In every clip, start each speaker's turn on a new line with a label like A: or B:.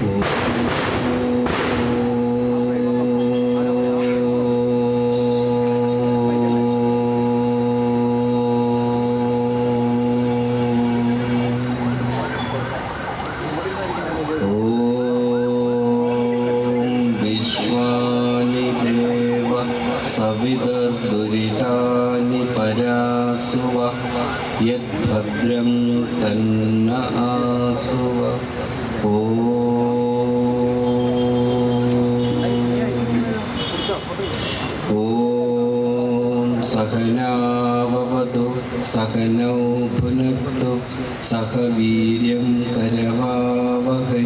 A: 嗯 सह वीर्यं करवावहै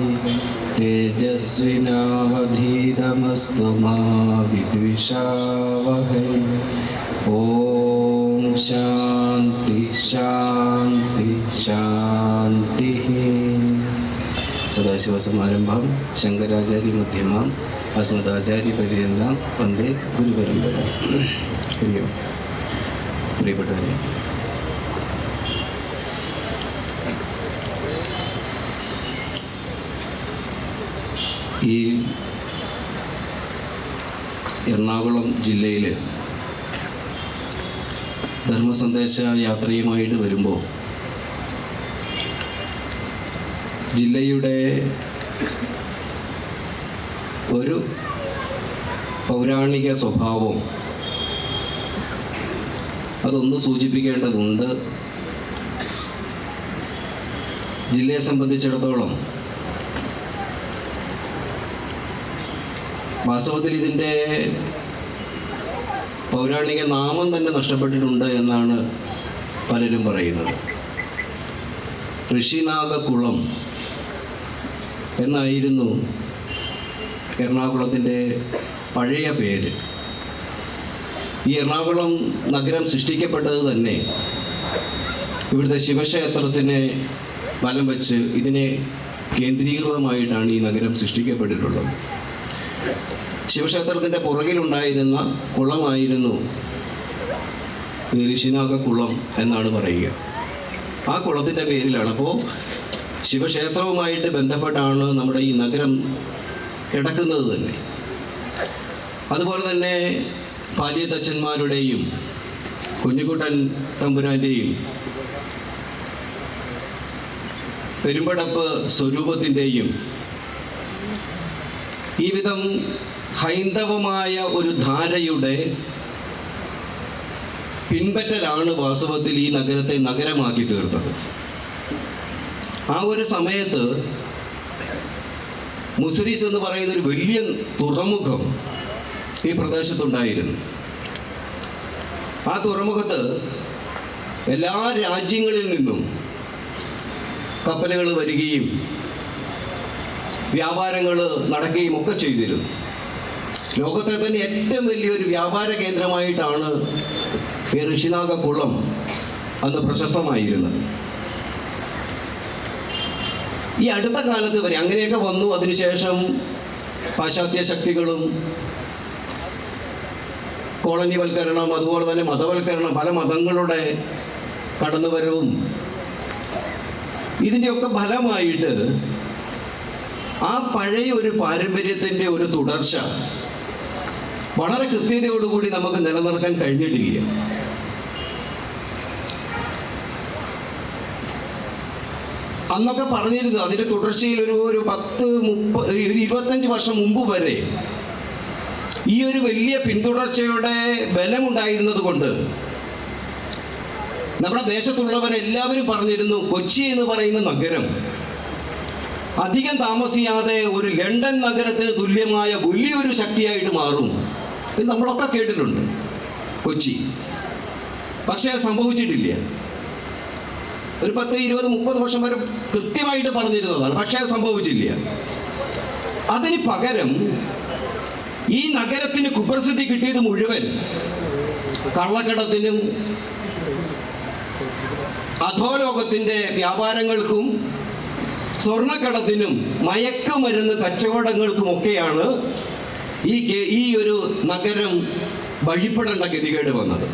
A: तेजस्विनावधीतमस्तु मा विद्विषावहै ॐ शान्ति शान्ति शान्तिः സദാശിവസമാരംഭം ശങ്കരാചാര്യമധ്യമാം അസ്മദാചാര്യപര്യന്തം വന്ദേ ഗുരുപരമ്പര ഹരിയോ പ്രിയപ്പെട്ടവരെ ഈ എറണാകുളം ജില്ലയിൽ ധർമ്മസന്ദേശ യാത്രയുമായിട്ട് വരുമ്പോൾ ജില്ലയുടെ ഒരു പൗരാണിക സ്വഭാവം അതൊന്ന് സൂചിപ്പിക്കേണ്ടതുണ്ട്. ജില്ലയെ സംബന്ധിച്ചിടത്തോളം വാസ്തവത്തിൽ ഇതിന്റെ പൗരാണിക നാമം തന്നെ നഷ്ടപ്പെട്ടിട്ടുണ്ട് എന്നാണ് പലരും പറയുന്നത്. ഋഷിനാഗക്കുളം എന്നായിരുന്നു എറണാകുളത്തിന്റെ പഴയ പേര്. ഈ എറണാകുളം നഗരം സൃഷ്ടിക്കപ്പെട്ടത് തന്നെ ഇവിടുത്തെ ശിവക്ഷേത്രത്തിന് ബലം വെച്ച് ഇതിനെ കേന്ദ്രീകൃതമായിട്ടാണ് ഈ നഗരം സൃഷ്ടിക്കപ്പെട്ടിട്ടുള്ളത്. ശിവക്ഷേത്രത്തിന്റെ പുറകിലുണ്ടായിരുന്ന കുളമായിരുന്നു ഈ ഋഷിനാഗ കുളം എന്നാണ് പറയുക. ആ കുളത്തിന്റെ പേരിലാണ്. അപ്പോൾ ശിവക്ഷേത്രവുമായിട്ട് ബന്ധപ്പെട്ടാണ് നമ്മുടെ ഈ നഗരം കിടക്കുന്നത് തന്നെ. അതുപോലെ തന്നെ പാലിയത്തച്ഛന്മാരുടെയും കുഞ്ഞുകുട്ടൻ തമ്പുരാന്റെയും പെരുമ്പടപ്പ് സ്വരൂപത്തിന്റെയും ഈ വിധം ഹൈന്ദവമായ ഒരു ധാരയുടെ പിൻപറ്റലാണ് വാസ്തവത്തിൽ ഈ നഗരത്തെ നഗരമാക്കി തീർത്തത്. ആ ഒരു സമയത്ത് മുസ്ലിസ് എന്ന് പറയുന്ന ഒരു വലിയ തുറമുഖം ഈ പ്രദേശത്തുണ്ടായിരുന്നു. ആ തുറമുഖത്ത് എല്ലാ രാജ്യങ്ങളിൽ നിന്നും കപ്പലുകൾ വരികയും വ്യാപാരങ്ങൾ നടക്കുകയും ഒക്കെ ചെയ്തിരുന്നു. ലോകത്തെ തന്നെ ഏറ്റവും വലിയൊരു വ്യാപാര കേന്ദ്രമായിട്ടാണ് ഈ ഋഷിനാഗ കുളം അന്ന് പ്രശസ്തമായിരുന്നത്. ഈ അടുത്ത കാലത്ത് വരെ അങ്ങനെയൊക്കെ വന്നു. അതിനുശേഷം പാശ്ചാത്യ ശക്തികളും കോളനിവൽക്കരണം അതുപോലെ തന്നെ മതവൽക്കരണം പല മതങ്ങളുടെ കടന്നുവരവും ഇതിന്റെയൊക്കെ ഫലമായിട്ട് ആ പഴയ ഒരു പാരമ്പര്യത്തിന്റെ ഒരു തുടർച്ച വളരെ കൃത്യതയോടുകൂടി നമുക്ക് നിലനിർത്താൻ കഴിഞ്ഞിട്ടില്ല. അന്നൊക്കെ പറഞ്ഞിരുന്നു അതിന്റെ തുടർച്ചയിൽ ഒരു ഒരു പത്ത് മുപ്പത് ഒരു ഇരുപത്തഞ്ച് വർഷം മുമ്പ് വരെ ഈ ഒരു വലിയ പിന്തുടർച്ചയുടെ ബലമുണ്ടായിരുന്നത് കൊണ്ട് നമ്മുടെ ദേശത്തുള്ളവരെല്ലാവരും പറഞ്ഞിരുന്നു കൊച്ചി എന്ന് പറയുന്ന നഗരം അധികം താമസിയാതെ ഒരു ലണ്ടൻ നഗരത്തിന് തുല്യമായ വലിയൊരു ശക്തിയായിട്ട് മാറും. ഇത് നമ്മളൊക്കെ കേട്ടിട്ടുണ്ട്. കൊച്ചി. പക്ഷേ സംഭവിച്ചിട്ടില്ല. ഒരു പത്ത് ഇരുപത് മുപ്പത് വർഷം വരെ കൃത്യമായിട്ട് പറഞ്ഞിരുന്നതാണ്. പക്ഷേ സംഭവിച്ചില്ല. അതിന് പകരം ഈ നഗരത്തിന് കുപ്രസിദ്ധി കിട്ടിയത് മുഴുവൻ കള്ളക്കടത്തിനും അധോലോകത്തിന്റെ വ്യാപാരങ്ങൾക്കും സ്വർണക്കടത്തിനും മയക്കുമരുന്ന് കച്ചവടങ്ങൾക്കുമൊക്കെയാണ് ഈ ഈ ഒരു നഗരം വഴിപ്പെടേണ്ട ഗതികേട് വന്നത്.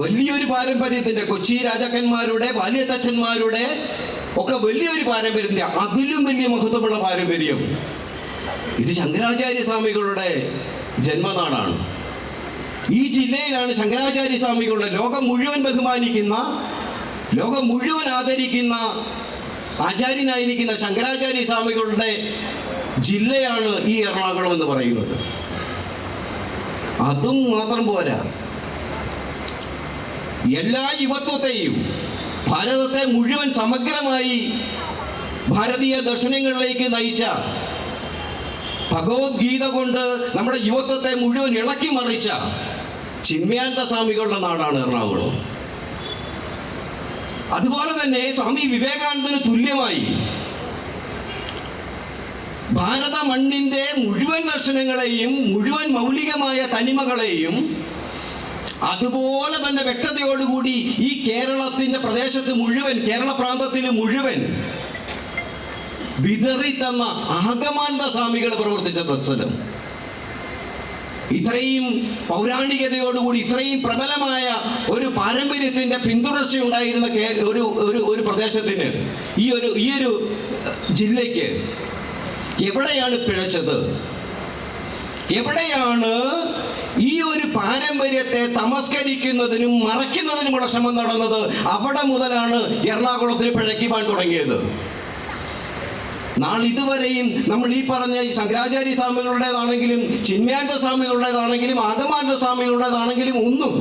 A: വലിയൊരു പാരമ്പര്യത്തിന്റെ കൊച്ചി രാജാക്കന്മാരുടെ ബാല്യത്തച്ഛന്മാരുടെ ഒക്കെ വലിയൊരു പാരമ്പര്യത്തിന്റെ അതിലും വലിയ മഹത്വമുള്ള പാരമ്പര്യം ഇത് ശങ്കരാചാര്യ സ്വാമികളുടെ ജന്മനാടാണ്. ഈ ജില്ലയിലാണ് ശങ്കരാചാര്യ സ്വാമികളുടെ ലോകം മുഴുവൻ ബഹുമാനിക്കുന്ന ലോകം മുഴുവൻ ആദരിക്കുന്ന ആചാര്യനായിരിക്കുന്ന ശങ്കരാചാര്യ സ്വാമികളുടെ ജില്ലയാണ് ഈ എറണാകുളം എന്ന് പറയുന്നത്. അതും മാത്രം പോരാ. എല്ലാ യുവത്വത്തെയും ഭാരതത്തെ മുഴുവൻ സമഗ്രമായി ഭാരതീയ ദർശനങ്ങളിലേക്ക് നയിച്ച ഭഗവത്ഗീത കൊണ്ട് നമ്മുടെ യുവത്വത്തെ മുഴുവൻ ഇളക്കി മറിച്ച ചിന്മയാനന്ദ സ്വാമികളുടെ നാടാണ് എറണാകുളം. അതുപോലെ തന്നെ സ്വാമി വിവേകാനന്ദന് തുല്യമായി ഭാരത മണ്ണിന്റെ മുഴുവൻ ദർശനങ്ങളെയും മുഴുവൻ മൗലികമായ തനിമകളെയും അതുപോലെ തന്നെ വ്യക്തതയോടുകൂടി ഈ കേരളത്തിന്റെ പ്രദേശത്ത് മുഴുവൻ കേരള പ്രാന്തത്തിൽ മുഴുവൻ വിതറി തന്ന ആഗമാനന്ദ സ്വാമികൾ പ്രവർത്തിച്ച ദർശനം ഇത്രയും പൗരാണികതയോടുകൂടി ഇത്രയും പ്രബലമായ ഒരു പാരമ്പര്യത്തിന്റെ പിന്തുടർച്ചയുണ്ടായിരുന്ന ഒരു ഒരു ഒരു പ്രദേശത്തിന് ഈ ഒരു ഈ ഒരു ജില്ലയ്ക്ക് എവിടെയാണ് പിഴച്ചത്? എവിടെയാണ് ഈ ഒരു പാരമ്പര്യത്തെ തമസ്കരിക്കുന്നതിനും മറയ്ക്കുന്നതിനുമുള്ള ശ്രമം നടന്നത്? അവിടെ മുതലാണ് എറണാകുളത്തിൽ പിഴയ്ക്കുവാൻ തുടങ്ങിയത്. നാളിതുവരെയും നമ്മൾ ഈ പറഞ്ഞ ശങ്കരാചാര്യ സ്വാമികളുടേതാണെങ്കിലും ചിന്മയാനന്ദ സ്വാമികളുടേതാണെങ്കിലും ആഗമാനന്ദ സ്വാമികളുടേതാണെങ്കിലും ഒന്നും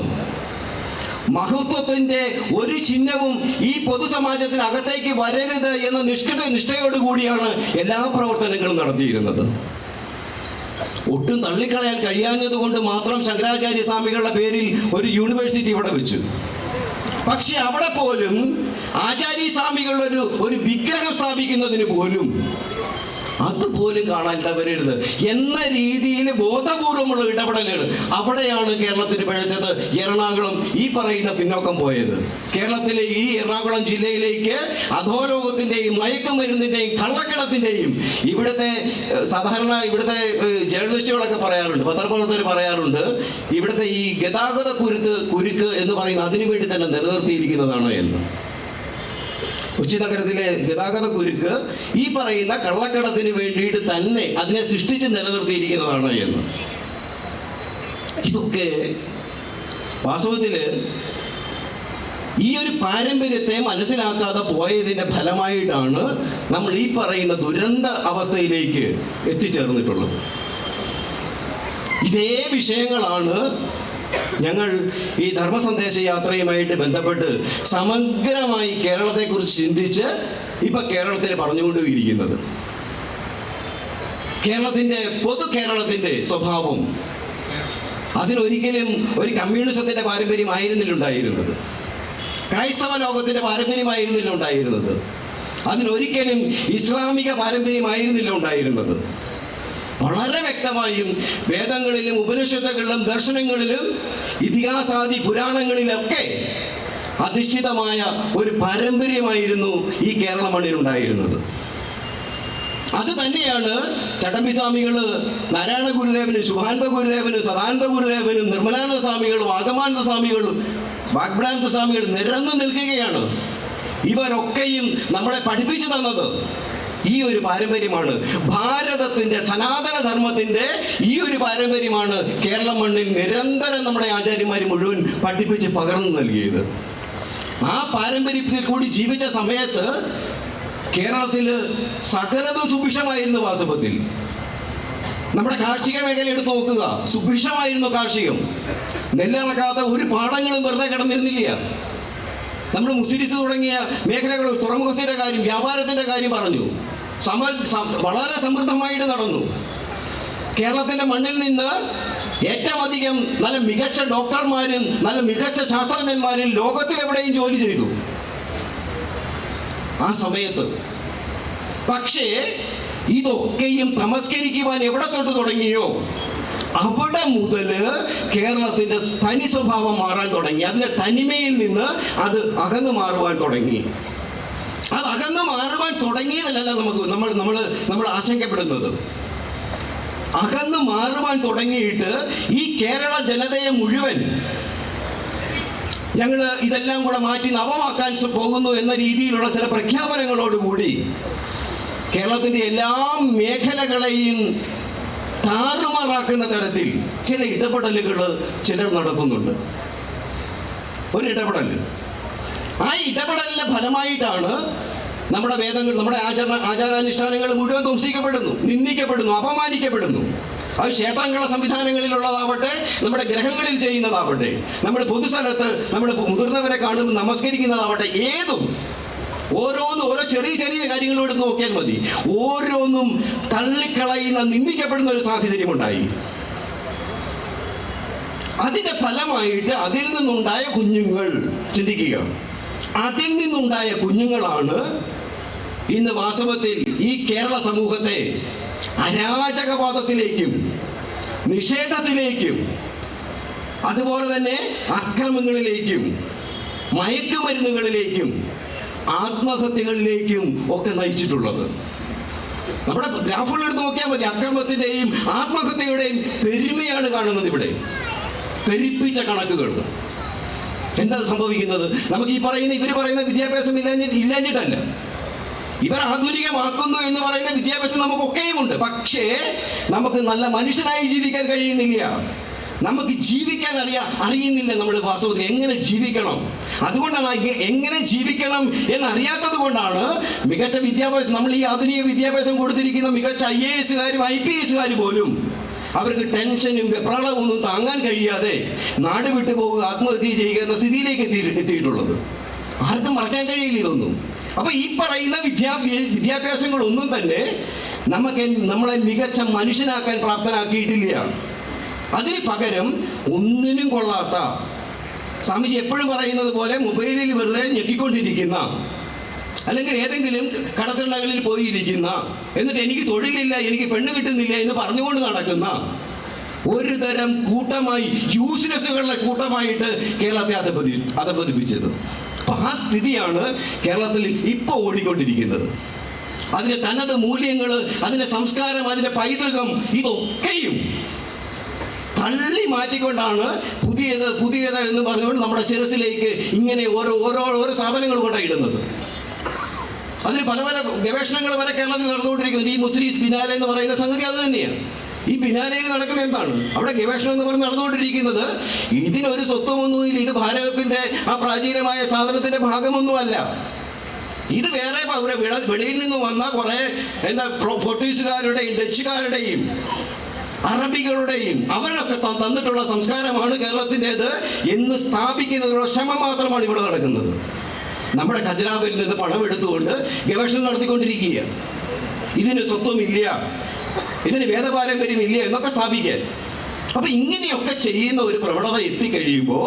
A: മഹത്വത്തിന്റെ ഒരു ചിഹ്നവും ഈ പൊതുസമാജത്തിന് അകത്തേക്ക് വരരുത് എന്ന നിഷ്ഠ നിഷ്ഠയോടുകൂടിയാണ് എല്ലാ പ്രവർത്തനങ്ങളും നടത്തിയിരുന്നത്. ഒട്ടും തള്ളിക്കളയാൻ കഴിയാഞ്ഞതുകൊണ്ട് മാത്രം ശങ്കരാചാര്യ സ്വാമികളുടെ പേരിൽ ഒരു യൂണിവേഴ്സിറ്റി ഇവിടെ വെച്ചു. പക്ഷെ അവിടെ പോലും ആചാര്യ ഒരു ഒരു വിഗ്രഹം സ്ഥാപിക്കുന്നതിന് പോലും അതുപോലും കാണാൻ തവരരുത് എന്ന രീതിയിൽ ബോധപൂർവമുള്ള ഇടപെടലുകൾ അവിടെയാണ് കേരളത്തിന് പഴച്ചത്. എറണാകുളം ഈ പറയുന്ന പിന്നോക്കം പോയത്. കേരളത്തിലെ ഈ എറണാകുളം ജില്ലയിലേക്ക് അധോലോകത്തിന്റെയും മയക്കുമരുന്നിന്റെയും കള്ളക്കിടത്തിന്റെയും ഇവിടുത്തെ സാധാരണ ഇവിടുത്തെ ജേർണലിസ്റ്റുകളൊക്കെ പറയാറുണ്ട്. പത്രപ്രവർത്തകർ പറയാറുണ്ട് ഇവിടുത്തെ ഈ ഗതാഗത കുരുക്ക് കുരുക്ക് എന്ന് പറയുന്ന അതിനു വേണ്ടി തന്നെ നിലനിർത്തിയിരിക്കുന്നതാണ് എന്ന്. കൊച്ചി നഗരത്തിലെ ഗതാഗത കുരുക്ക് ഈ പറയുന്ന കള്ളക്കടത്തിന് വേണ്ടിയിട്ട് തന്നെ അതിനെ സൃഷ്ടിച്ച് നിലനിർത്തിയിരിക്കുന്നതാണ് എന്ന്. ഇതൊക്കെ വാസ്തവത്തിൽ ഈ ഒരു പാരമ്പര്യത്തെ മനസ്സിലാക്കാതെ പോയതിന്റെ ഫലമായിട്ടാണ് നമ്മൾ ഈ പറയുന്ന ദുരന്ത അവസ്ഥയിലേക്ക് എത്തിച്ചേർന്നിട്ടുള്ളത്. ഇതേ വിഷയങ്ങളാണ് ഞങ്ങൾ ഈ ധർമ്മ സന്ദേശ യാത്രയുമായിട്ട് ബന്ധപ്പെട്ട് സമഗ്രമായി കേരളത്തെക്കുറിച്ച് ചിന്തിച്ച് ഇപ്പൊ കേരളത്തിൽ പറഞ്ഞുകൊണ്ടിരിക്കുന്നത് കേരളത്തിന്റെ പൊതു കേരളത്തിന്റെ സ്വഭാവം അതിനൊരിക്കലും ഒരു കമ്മ്യൂണിസത്തിന്റെ പാരമ്പര്യമായിരുന്നില്ല ഉണ്ടായിരുന്നത് ക്രൈസ്തവ ലോകത്തിന്റെ പാരമ്പര്യമായിരുന്നില്ല ഉണ്ടായിരുന്നത് അതിനൊരിക്കലും ഇസ്ലാമിക പാരമ്പര്യമായിരുന്നില്ല ഉണ്ടായിരുന്നത് വളരെ വ്യക്തമായും വേദങ്ങളിലും ഉപനിഷത്തുകളിലും ദർശനങ്ങളിലും ഇതിഹാസാദി പുരാണങ്ങളിലൊക്കെ അധിഷ്ഠിതമായ ഒരു പാരമ്പര്യമായിരുന്നു ഈ കേരള മണ്ണിൽ ഉണ്ടായിരുന്നത് അത് തന്നെയാണ് ചടമ്പി സ്വാമികൾ നാരായണ ഗുരുദേവനും ശുഭാനന്ദ ഗുരുദേവനും സദാനന്ദ ഗുരുദേവനും നിർമ്മലാനന്ദ സ്വാമികളും വാഗമാനന്ദ സ്വാമികളും വാഗ്ഭാനന്ദ സ്വാമികൾ നിരന്നു നിൽക്കുകയാണ്. ഇവരൊക്കെയും നമ്മളെ പഠിപ്പിച്ചു തന്നത്. ഈ ഒരു പാരമ്പര്യമാണ്. ഭാരതത്തിന്റെ സനാതന ധർമ്മത്തിന്റെ ഈ ഒരു പാരമ്പര്യമാണ് കേരള മണ്ണിൽ നിരന്തരം നമ്മുടെ ആചാര്യന്മാർ മുഴുവൻ പഠിപ്പിച്ച് പകർന്നു നൽകിയത്. ആ പാരമ്പര്യത്തിൽ കൂടി ജീവിച്ച സമയത്ത് കേരളത്തിൽ സകലതും സുഭിക്ഷമായിരുന്നു വാസ്തവത്തിൽ നമ്മുടെ കാർഷിക മേഖല എടുത്ത് നോക്കുക. സുഭിക്ഷമായിരുന്നു കാർഷികം. നെല്ലിറക്കാത്ത ഒരു പാടങ്ങളും വെറുതെ കിടന്നിരുന്നില്ല. നമ്മൾ മുസ്ലിസ് തുടങ്ങിയ മേഖലകൾ തുറമുഖത്തിന്റെ കാര്യം വ്യാപാരത്തിന്റെ കാര്യം പറഞ്ഞു. വളരെ സമൃദ്ധമായിട്ട് നടന്നു. കേരളത്തിന്റെ മണ്ണിൽ നിന്ന് ഏറ്റവും അധികം നല്ല മികച്ച ഡോക്ടർമാരും നല്ല മികച്ച ശാസ്ത്രജ്ഞന്മാരും ലോകത്തിലെവിടെയും ജോലി ചെയ്തു. ആ സമയത്ത്. പക്ഷേ ഇതൊക്കെയും തമസ്കരിക്കുവാൻ എവിടെ തൊട്ട് തുടങ്ങിയോ? അവിടെ മുതൽ കേരളത്തിന്റെ തനി സ്വഭാവം മാറാൻ തുടങ്ങി. അതിന്റെ തനിമയിൽ നിന്ന് അത് അകന്നു മാറുവാൻ തുടങ്ങി. അത് അകന്ന് മാറുവാൻ തുടങ്ങിയതല്ല നമുക്ക് നമ്മൾ നമ്മൾ നമ്മൾ ആശങ്കപ്പെടുന്നത്. അകന്ന് മാറുവാൻ തുടങ്ങിയിട്ട് ഈ കേരള ജനതയെ മുഴുവൻ ഞങ്ങൾ ഇതെല്ലാം കൂടെ മാറ്റി നവമാക്കാൻ പോകുന്നു എന്ന രീതിയിലുള്ള ചില പ്രഖ്യാപനങ്ങളോടുകൂടി കേരളത്തിന്റെ എല്ലാ മേഖലകളെയും താറുമാറാക്കുന്ന തരത്തിൽ ചില ഇടപെടലുകൾ ചിലർ നടക്കുന്നുണ്ട് ഒരു ഇടപെടൽ ആ ഇടപെടലിന്റെ ഫലമായിട്ടാണ് നമ്മുടെ വേദങ്ങൾ നമ്മുടെ ആചരണ ആചാരാനുഷ്ഠാനങ്ങൾ മുഴുവൻ ധ്വംസിക്കപ്പെടുന്നു നിന്ദിക്കപ്പെടുന്നു അപമാനിക്കപ്പെടുന്നു. അത് ക്ഷേത്രങ്ങളുടെ സംവിധാനങ്ങളിലുള്ളതാവട്ടെ നമ്മുടെ ഗ്രഹങ്ങളിൽ ചെയ്യുന്നതാവട്ടെ നമ്മൾ പൊതുസ്ഥലത്ത് നമ്മൾ മുതിർന്നവരെ കാണുമ്പോൾ നമസ്കരിക്കുന്നതാവട്ടെ ഏതും. ഓരോന്നും ഓരോ ചെറിയ ചെറിയ കാര്യങ്ങളും എടുത്ത് നോക്കിയാൽ മതി. ഓരോന്നും തള്ളിക്കളയുന്ന നിന്ദിക്കപ്പെടുന്ന ഒരു സാഹചര്യം ഉണ്ടായി അതിന്റെ ഫലമായിട്ട് അതിൽ നിന്നുണ്ടായ കുഞ്ഞുങ്ങൾ ചിന്തിക്കുക. അതിൽ നിന്നുണ്ടായ കുഞ്ഞുങ്ങളാണ് ഇന്ന് വാസ്തവത്തിൽ ഈ കേരള സമൂഹത്തെ അരാജകവാദത്തിലേക്കും നിഷേധത്തിലേക്കും അതുപോലെ തന്നെ അക്രമങ്ങളിലേക്കും മയക്കുമരുന്നുകളിലേക്കും ആത്മഹത്യകളിലേക്കും ഒക്കെ നയിച്ചിട്ടുള്ളത്. നമ്മുടെ ഗ്രാഫുകൾ എടുത്ത് നോക്കിയാൽ മതി. അക്രമത്തിന്റെയും ആത്മഹത്യയുടെയും പെരുമയാണ് കാണുന്നത് ഇവിടെ. പെരുപ്പിച്ച കണക്കുകൾ. എന്താ സംഭവിക്കുന്നത്? നമുക്ക് ഈ പറയുന്ന ഇവർ പറയുന്ന വിദ്യാഭ്യാസം ഇല്ലാഞ്ഞി ഇല്ലാഞ്ഞിട്ടല്ല. ഇവർ ആധുനികമാക്കുന്നു എന്ന് പറയുന്ന വിദ്യാഭ്യാസം നമുക്കൊക്കെയും ഉണ്ട് പക്ഷേ നമുക്ക് നല്ല മനുഷ്യനായി ജീവിക്കാൻ കഴിയുന്നില്ല. നമുക്ക് ജീവിക്കാൻ അറിയാ അറിയുന്നില്ല നമ്മൾ വാസ്തവത്തിൽ എങ്ങനെ ജീവിക്കണം? അതുകൊണ്ടാണ് എങ്ങനെ ജീവിക്കണം എന്നറിയാത്തത് കൊണ്ടാണ് മികച്ച വിദ്യാഭ്യാസം നമ്മൾ ഈ ആധുനിക വിദ്യാഭ്യാസം കൊടുത്തിരിക്കുന്ന മികച്ച ഐ എ എസുകാരും ഐ പി എസുകാരും പോലും അവർക്ക് ടെൻഷനും വെപ്രാളവും ഒന്നും താങ്ങാൻ കഴിയാതെ നാട് വിട്ടു പോവുക ആത്മഹത്യ ചെയ്യുക എന്ന സ്ഥിതിയിലേക്ക് എത്തി എത്തിയിട്ടുള്ളത്. ആർക്കും മറക്കാൻ കഴിയില്ല ഇതൊന്നും. അപ്പൊ ഈ പറയുന്ന വിദ്യാഭ്യാസ വിദ്യാഭ്യാസങ്ങളൊന്നും തന്നെ നമുക്ക് നമ്മളെ മികച്ച മനുഷ്യനാക്കാൻ പ്രാപ്തനാക്കിയിട്ടില്ല. അതിന് പകരം ഒന്നിനും കൊള്ളാത്ത സ്വാമിജി എപ്പോഴും പറയുന്നത് പോലെ മൊബൈലിൽ വെറുതെ ഞെക്കിക്കൊണ്ടിരിക്കുന്ന അല്ലെങ്കിൽ ഏതെങ്കിലും കടത്തിണ്ണകളിൽ പോയിരിക്കുന്ന എന്നിട്ട് എനിക്ക് തൊഴിലില്ല എനിക്ക് പെണ്ണ് കിട്ടുന്നില്ല എന്ന് പറഞ്ഞുകൊണ്ട് നടക്കുന്ന ഒരു തരം കൂട്ടമായി യൂസ്ലെസ്സുകളുടെ കൂട്ടമായിട്ട് കേരളത്തെ അധപതി അധപതിപ്പിച്ചത്. അപ്പൊ ആ സ്ഥിതിയാണ് കേരളത്തിൽ ഇപ്പോൾ ഓടിക്കൊണ്ടിരിക്കുന്നത്. അതിന്റെ തനത് മൂല്യങ്ങൾ അതിന്റെ സംസ്കാരം അതിന്റെ പൈതൃകം ഇതൊക്കെയും തള്ളി മാറ്റിക്കൊണ്ടാണ് പുതിയത് പുതിയത് എന്ന് പറഞ്ഞുകൊണ്ട് നമ്മുടെ ശിരസിലേക്ക് ഇങ്ങനെ ഓരോ ഓരോ ഓരോ സാധനങ്ങൾ കൊണ്ടാണ് ഇടുന്നത്. അതിന് പല പല ഗവേഷണങ്ങൾ വരെ കേരളത്തിൽ നടന്നുകൊണ്ടിരിക്കുന്നു. ഈ മുസ്ലിം ബിനാലെ എന്ന് പറയുന്ന സംഗതി അത് തന്നെയാണ്. ഈ ബിനാലയിൽ നടക്കുന്ന എന്താണ്? അവിടെ ഗവേഷണം എന്ന് പറഞ്ഞ് നടന്നുകൊണ്ടിരിക്കുന്നത് ഇതിനൊരു സ്വത്വമൊന്നുമില്ല. ഇത് ഭാരതത്തിന്റെ ആ പ്രാചീനമായ സാധനത്തിന്റെ ഭാഗമൊന്നുമല്ല. ഇത് വേറെ വെളിയിൽ നിന്ന് വന്ന കുറെ എന്താ പോർട്ടുഗീസുകാരുടെയും ഡച്ചുകാരുടെയും അറബികളുടെയും അവരൊക്കെ തന്നിട്ടുള്ള സംസ്കാരമാണ് കേരളത്തിന്റെത് എന്ന് സ്ഥാപിക്കുന്നതിനുള്ള ശ്രമം മാത്രമാണ് ഇവിടെ നടക്കുന്നത്. നമ്മുടെ ഖജനാവിൽ നിന്ന് പണം എടുത്തുകൊണ്ട് ഗവേഷണം നടത്തിക്കൊണ്ടിരിക്കുകയാണ്. ഇതിന് സ്വത്വമില്ല. ഇതിന് വേദപാരമ്പര്യം ഇല്ല എന്നൊക്കെ സ്ഥാപിക്കാൻ. അപ്പൊ ഇങ്ങനെയൊക്കെ ചെയ്യുന്ന ഒരു പ്രവണത എത്തിക്കഴിയുമ്പോൾ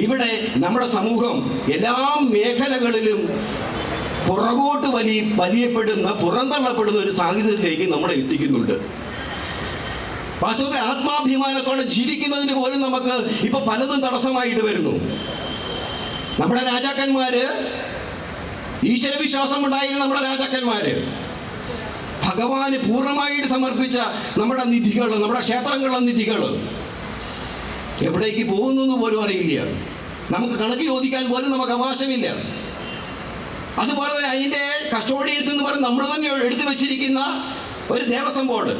A: ഇവിടെ നമ്മുടെ സമൂഹം എല്ലാ മേഖലകളിലും പുറകോട്ട് വലി വലിയപ്പെടുന്ന പുറന്തള്ളപ്പെടുന്ന ഒരു സാഹചര്യത്തിലേക്ക് നമ്മളെ എത്തിക്കുന്നുണ്ട്. വാസ്തവത്തിൽ ആത്മാഭിമാനത്തോടെ ജീവിക്കുന്നതിന് പോലും നമുക്ക് ഇപ്പൊ പലതും തടസ്സമായിട്ട് വരുന്നു. നമ്മുടെ രാജാക്കന്മാര് ഈശ്വരവിശ്വാസം ഉണ്ടായിരുന്ന നമ്മുടെ രാജാക്കന്മാര്. ഭഗവാന് പൂർണമായിട്ട് സമർപ്പിച്ച നമ്മുടെ നിധികൾ നമ്മുടെ ക്ഷേത്രങ്ങളുടെ നിധികൾ എവിടേക്ക് പോകുന്നു എന്ന് പോലും അറിയില്ല. നമുക്ക് കണക്ക് ചോദിക്കാൻ പോലും നമുക്ക് അവകാശമില്ല. അതുപോലെ തന്നെ അതിന്റെ കസ്റ്റോഡിയൻസ് എന്ന് പറഞ്ഞ് നമ്മൾ തന്നെ എടുത്തു വെച്ചിരിക്കുന്ന ഒരു ദേവസ്വം ബോർഡ്.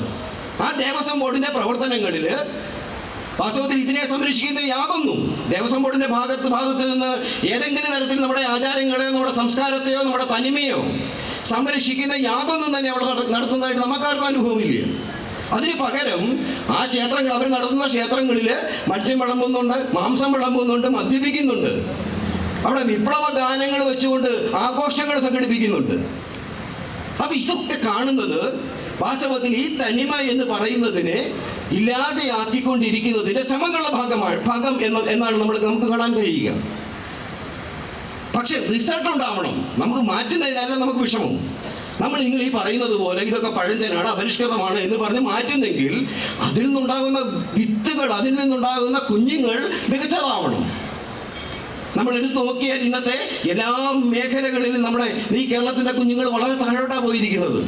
A: ആ ദേവസ്വം ബോർഡിന്റെ പ്രവർത്തനങ്ങളിൽ വാസ്തവത്തിൽ ഇതിനെ സംരക്ഷിക്കുന്നത് യാതൊന്നും ദേവസ്വം ബോർഡിന്റെ ഭാഗത്ത് ഭാഗത്ത് നിന്ന് ഏതെങ്കിലും തരത്തിൽ നമ്മുടെ ആചാരങ്ങളെയോ നമ്മുടെ സംസ്കാരത്തെയോ നമ്മുടെ തനിമയോ സംരക്ഷിക്കുന്ന യാതൊന്നും തന്നെ അവിടെ നട- നടത്തുന്നതായിട്ട് നമുക്കാർക്കും അനുഭവമില്ല. അതിന് പകരം ആ ക്ഷേത്രങ്ങൾ അവർ നടത്തുന്ന ക്ഷേത്രങ്ങളിൽ മത്സ്യം വിളമ്പുന്നുണ്ട് മാംസം വിളമ്പുന്നുണ്ട് മദ്യപിക്കുന്നുണ്ട്. അവിടെ വിപ്ലവ ഗാനങ്ങൾ വെച്ചുകൊണ്ട് ആഘോഷങ്ങൾ സംഘടിപ്പിക്കുന്നുണ്ട്. അപ്പൊ ഇതൊക്കെ കാണുന്നത് വാസ്തവത്തിൽ ഈ തനിമ എന്ന് പറയുന്നതിനെ ഇല്ലാതെയാക്കിക്കൊണ്ടിരിക്കുന്നതിന്റെ ശ്രമങ്ങളുടെ ഭാഗമാണ് ഭാഗം എന്ന് എന്നാണ് നമ്മൾ നമുക്ക് കാണാൻ കഴിയുക. പക്ഷെ റിസൾട്ട് ഉണ്ടാവണം. നമുക്ക് മാറ്റുന്നതിനല്ല നമുക്ക് വിഷമം. നമ്മൾ നിങ്ങൾ ഈ പറയുന്നത് പോലെ ഇതൊക്കെ പഴഞ്ചനാണ് അപരിഷ്കൃതമാണ് എന്ന് പറഞ്ഞ് മാറ്റുന്നെങ്കിൽ അതിൽ നിന്നുണ്ടാകുന്ന വിത്തുകൾ അതിൽ നിന്നുണ്ടാകുന്ന കുഞ്ഞുങ്ങൾ മികച്ചതാവണം. നമ്മൾ എടുത്തു നോക്കിയാൽ ഇന്നത്തെ എല്ലാ മേഖലകളിലും നമ്മുടെ ഈ കേരളത്തിലെ കുഞ്ഞുങ്ങൾ വളരെ താഴോട്ടാണ് പോയിരിക്കുന്നത്.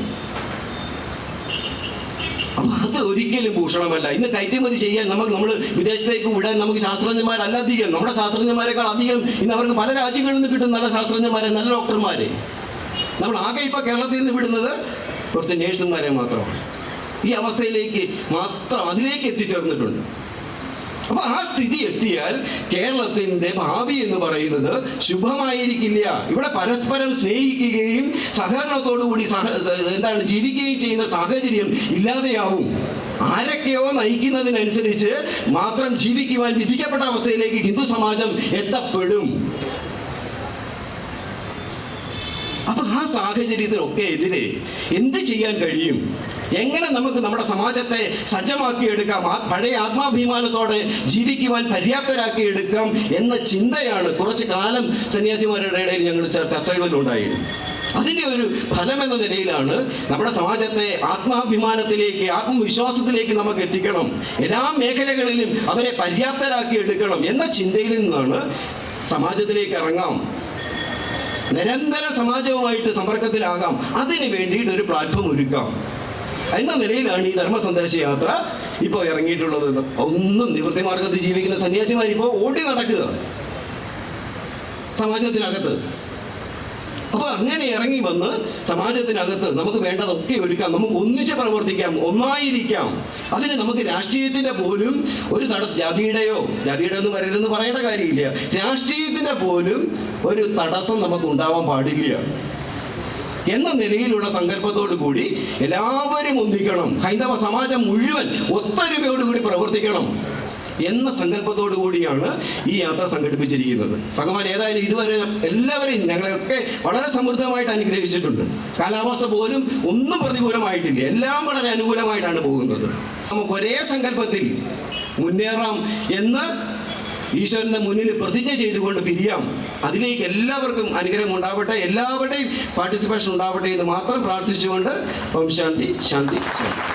A: അപ്പൊ അത് ഒരിക്കലും ഭൂഷണമല്ല. ഇന്ന് കയറ്റുമതി ചെയ്യാൻ നമുക്ക് നമ്മൾ വിദേശത്തേക്ക് വിടാൻ നമുക്ക് ശാസ്ത്രജ്ഞന്മാരല്ല അധികം നമ്മുടെ ശാസ്ത്രജ്ഞന്മാരെക്കാൾ അധികം ഇന്ന് അവർക്ക് പല രാജ്യങ്ങളിൽ നിന്ന് കിട്ടും നല്ല ശാസ്ത്രജ്ഞന്മാരെ നല്ല ഡോക്ടർമാരെ. നമ്മൾ ആകെ ഇപ്പൊ കേരളത്തിൽ നിന്ന് വിടുന്നത് കുറച്ച് നേഴ്സുമാരെ മാത്രമാണ്. ഈ അവസ്ഥയിലേക്ക് മാത്രം അതിലേക്ക് എത്തിച്ചേർന്നിട്ടുണ്ട്. അപ്പൊ ആ സ്ഥിതി എത്തിയാൽ കേരളത്തിന്റെ ഭാവി എന്ന് പറയുന്നത് ശുഭമായിരിക്കില്ല. ഇവിടെ പരസ്പരം സ്നേഹിക്കുകയും സഹകരണത്തോടുകൂടി സഹ എന്താണ് ജീവിക്കുകയും ചെയ്യുന്ന സാഹചര്യം ഇല്ലാതെയാവും. ആരൊക്കെയോ നയിക്കുന്നതിനനുസരിച്ച് മാത്രം ജീവിക്കുവാൻ വിധിക്കപ്പെട്ട അവസ്ഥയിലേക്ക് ഹിന്ദു സമാജം എത്തപ്പെടും. അപ്പൊ ആ സാഹചര്യത്തിനൊക്കെ എതിരെ എന്ത് ചെയ്യാൻ കഴിയും? എങ്ങനെ നമുക്ക് നമ്മുടെ സമാജത്തെ സജ്ജമാക്കിയെടുക്കാം? ആ പഴയ ആത്മാഭിമാനത്തോടെ ജീവിക്കുവാൻ പര്യാപ്തരാക്കി എടുക്കാം എന്ന ചിന്തയാണ് കുറച്ച് കാലം സന്യാസിമാരുടെ ഇടയിൽ ഞങ്ങൾ ചർച്ചകളിൽ ചർച്ചകളിലുണ്ടായിരുന്നു അതിന്റെ ഒരു ഫലം എന്ന നിലയിലാണ് നമ്മുടെ സമാജത്തെ ആത്മാഭിമാനത്തിലേക്ക് ആത്മവിശ്വാസത്തിലേക്ക് നമുക്ക് എത്തിക്കണം. എല്ലാ മേഖലകളിലും അവരെ പര്യാപ്തരാക്കി എടുക്കണം എന്ന ചിന്തയിൽ നിന്നാണ് സമാജത്തിലേക്ക് ഇറങ്ങാം. നിരന്തരം സമാജവുമായിട്ട് സമ്പർക്കത്തിലാകാം. അതിന് വേണ്ടിയിട്ട് ഒരു പ്ലാറ്റ്ഫോം ഒരുക്കാം. എന്ന നിലയിലാണ് ഈ ധർമ്മ സന്ദേശ യാത്ര ഇപ്പോൾ ഇറങ്ങിയിട്ടുള്ളത്. ഒന്നും നിവൃത്തി മാർഗത്തിൽ ജീവിക്കുന്ന സന്യാസിമാർ ഇപ്പോൾ ഓടി നടക്കുക. സമാജത്തിനകത്ത്. അപ്പൊ അങ്ങനെ ഇറങ്ങി വന്ന് സമാജത്തിനകത്ത് നമുക്ക് വേണ്ടതൊക്കെ ഒരുക്കാം. നമുക്ക് ഒന്നിച്ച് പ്രവർത്തിക്കാം ഒന്നായിരിക്കാം. അതിന് നമുക്ക് രാഷ്ട്രീയത്തിന്റെ പോലും ഒരു തടസ്സം ജാതിയുടെയോ ജാതിയുടെ ഒന്നും വരരുതെന്ന് പറയേണ്ട കാര്യമില്ല. രാഷ്ട്രീയത്തിന്റെ പോലും ഒരു തടസ്സം നമുക്ക് ഉണ്ടാവാൻ പാടില്ല. എന്ന നിലയിലുള്ള സങ്കല്പത്തോടു കൂടി എല്ലാവരും ഒന്നിക്കണം. ഹൈന്ദവ സമാജം മുഴുവൻ ഒത്തൊരുമയോടുകൂടി പ്രവർത്തിക്കണം എന്ന സങ്കല്പത്തോടു കൂടിയാണ് ഈ യാത്ര സംഘടിപ്പിച്ചിരിക്കുന്നത്. ഭഗവാൻ ഏതായാലും ഇതുവരെ എല്ലാവരെയും ഞങ്ങളെയൊക്കെ വളരെ സമൃദ്ധമായിട്ട് അനുഗ്രഹിച്ചിട്ടുണ്ട്. കാലാവസ്ഥ പോലും ഒന്നും പ്രതികൂലമായിട്ടില്ല. എല്ലാം വളരെ അനുകൂലമായിട്ടാണ് പോകുന്നത്. നമുക്ക് ഒരേ സങ്കല്പത്തിൽ മുന്നേറാം എന്ന് ഈശ്വരന്റെ മുന്നിൽ പ്രതിജ്ഞ ചെയ്തുകൊണ്ട് പിരിയാം. അതിലേക്ക് എല്ലാവർക്കും അനുഗ്രഹം ഉണ്ടാവട്ടെ എല്ലാവരുടെയും പാർട്ടിസിപ്പേഷൻ ഉണ്ടാവട്ടെ എന്ന് മാത്രം പ്രാർത്ഥിച്ചുകൊണ്ട് ഓം ശാന്തി ശാന്തി ശാന്തി.